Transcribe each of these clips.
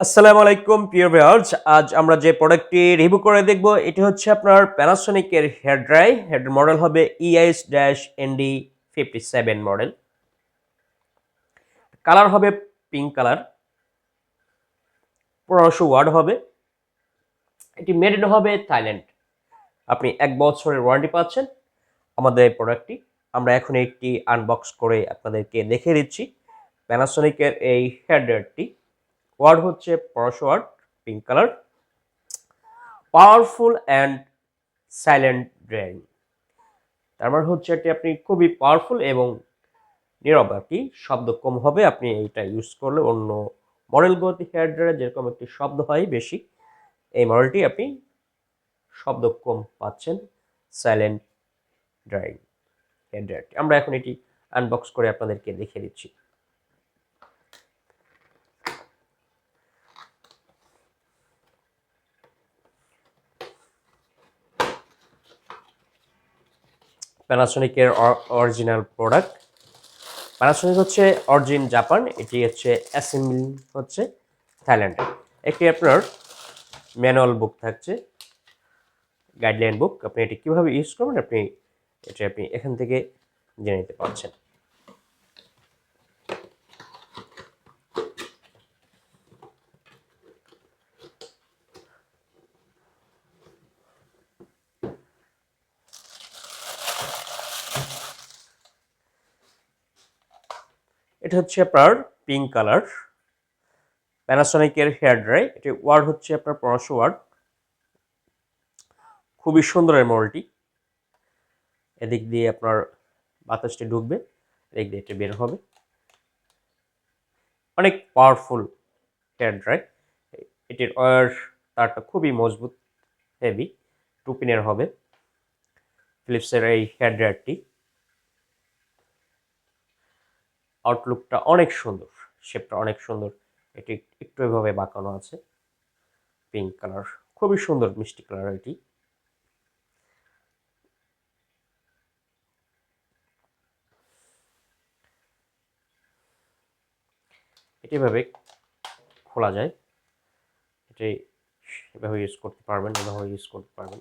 আসসালামু আলাইকুম, প্রিয় ভিউয়ার্স আজ আমরা যে প্রোডাক্টটি রিভিউ করে দেখব, এটি হচ্ছে আপনার প্যানাসোনিকের হেয়ার ড্রাই হেয়ার মডেল হবে EIS dash ND fifty seven model colour হবে পিঙ্ক কালার পনেরোশো ওয়ার্ড হবে। এটি মেড ইন হবে থাইল্যান্ড আপনি এক বছরের ওয়ারেন্টি পাচ্ছেন আমাদের এই প্রোডাক্টটি আমরা এখন একটি আনবক্স করে আপনাদেরকে দেখে দিচ্ছি প্যানাসোনিকের এই হেয়ার ড্রায়ারটি ওয়ার্ড হচ্ছে পরশ watt pink colour powerful and silent drying তার মানে হচ্ছে এটি আপনি খুবই পাওয়ারফুল এবং নীরব আর কি, শব্দ কম হবে, আপনি এইটা ইউজ করলে অন্য মডেলগুলোতে হেয়ার ড্রায়ার যেরকম একটি শব্দ হয় বেশি, এই মডেলটি আপনি শব্দ কম পাচ্ছেন সাইলেন্ট ড্রাইং হেয়ার ড্রায়ারটি আমরা এখন এটি আনবক্স করে আপনাদেরকে দেখিয়ে দিচ্ছি। প্যানাসোনিকের অরিজিনাল প্রোডাক্ট প্যানাসনিক হচ্ছে অরিজিন জাপান এটি হচ্ছে অ্যাসেম্বলি হচ্ছে থাইল্যান্ডে একটি আপনার ম্যানুয়াল বুক থাকছে গাইডলাইন বুক আপনি এটি কীভাবে ইউজ করবেন, আপনি, এটি আপনি এখান থেকে জেনে নিতে পারছেন। এটা হচ্ছে আপনার পিঙ্ক কালার প্যানাসোনিকের হেয়ার ড্রাই এটি ওয়ার্ড হচ্ছে আপনার পনেরোশো ওয়ার্ড খুবই সুন্দর এই মডেলটি এদিক দিয়ে আপনার বাতাসটি ঢুকবে, এদিক দিয়ে এটা বের হবে। অনেক পাওয়ারফুল হেয়ার ড্রাই এটির ওয়ার তারটা খুবই মজবুত হেভি টু পিনের হবে। ফিলিপসের এই হেয়ার ড্রায়ারটি আউটলুকটা অনেক সুন্দর। শেপটা অনেক সুন্দর। এটি একটু এভাবে বাঁকানো আছে। পিঙ্ক কালার খুবই সুন্দর মিষ্টি কালার এটি। এটি এভাবে খোলা যায়। এটি এভাবে ইউজ করতে পারবেন, এভাবে ইউজ করতে পারবেন।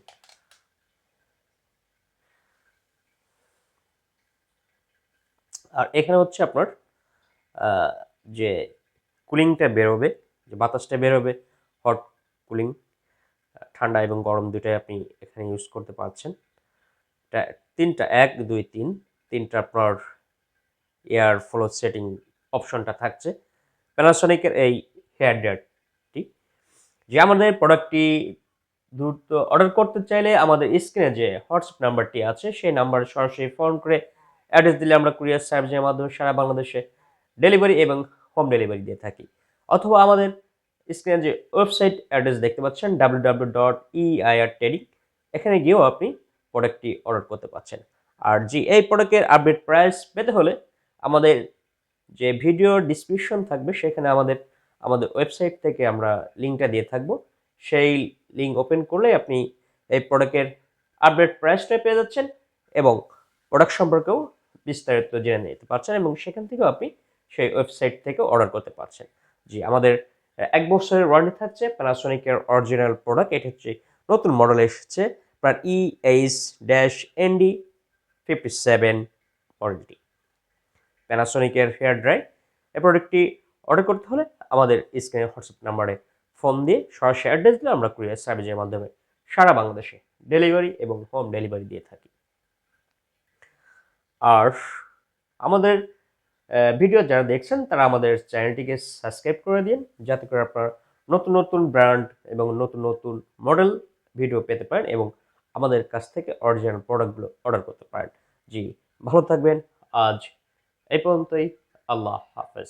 আর এখানে হচ্ছে আপনার যে কুলিংটা বেরোবে, যে বাতাসটা বেরোবে হট কুলিং ঠান্ডা এবং গরম দুটাই আপনি এখানে ইউজ করতে পারছেন। তিনটা, এক, দুই, তিন, তিনটা আপনার এয়ার ফ্লো সেটিং অপশনটা থাকছে। প্যানাসনিকের এই হেয়ার ড্রায়ারটি যে আমাদের প্রোডাক্টটি দ্রুত অর্ডার করতে চাইলে আমাদের স্ক্রিনে যে হোয়াটসঅ্যাপ নাম্বারটি আছে, সেই নাম্বারে সরাসরি ফোন করে অ্যাড্রেস দিলে আমরা কুরিয়ার সার্ভিসের মাধ্যমে সারা বাংলাদেশে ডেলিভারি এবং হোম ডেলিভারি দিয়ে থাকি। অথবা আমাদের স্ক্রিনে যে ওয়েবসাইট অ্যাড্রেস দেখতে পাচ্ছেন, ডাব্লিউ ডাব্লিউ ডট ইআইআর টেরিং এখানে গিয়েও আপনি প্রোডাক্টটি অর্ডার করতে পারছেন আর জি, এই প্রোডাক্টের আপডেট প্রাইস পেতে হলে আমাদের যে ভিডিও ডিসক্রিপশন থাকবে, সেখানে আমাদের আমাদের ওয়েবসাইট থেকে আমরা লিঙ্কটা দিয়ে থাকব। সেই লিঙ্ক ওপেন করলে আপনি এই প্রোডাক্টের আপডেট প্রাইসটা পেয়ে যাচ্ছেন এবং প্রোডাক্ট সম্পর্কেও বিস্তারিত জেনে নিতে পারছেন এবং সেখান থেকেও আপনি সেই ওয়েবসাইট থেকে অর্ডার করতে পারছেন। জি, আমাদের এক বছরের ওয়ারেন্টি থাকছে প্যানাসোনিকের অরিজিনাল প্রোডাক্ট এটা হচ্ছে নতুন মডেল এসেছে আপনার E H dash ND fifty seven মডেলটি প্যানাসোনিকের হেয়ার ড্রাই এই প্রোডাক্টটি অর্ডার করতে হলে আমাদের স্ক্রিনে হোয়াটসঅ্যাপ নাম্বারে ফোন দিয়ে সরাসরি অ্যাড্রেস দিলে আমরা কুরিয়ার সার্ভিসের মাধ্যমে সারা বাংলাদেশে ডেলিভারি এবং হোম ডেলিভারি দিয়ে থাকি। আর আমাদের ভিডিও যারা দেখছেন, তারা আমাদের চ্যানেলটিকে সাবস্ক্রাইব করে দিন, যাতে করে আপনার নতুন নতুন ব্র্যান্ড এবং নতুন নতুন মডেল ভিডিও পেতে পারেন এবং আমাদের কাছ থেকে অরিজিনাল প্রোডাক্টগুলো অর্ডার করতে পারেন। জি, ভালো থাকবেন। আজ এই পর্যন্তই। আল্লাহ হাফেজ।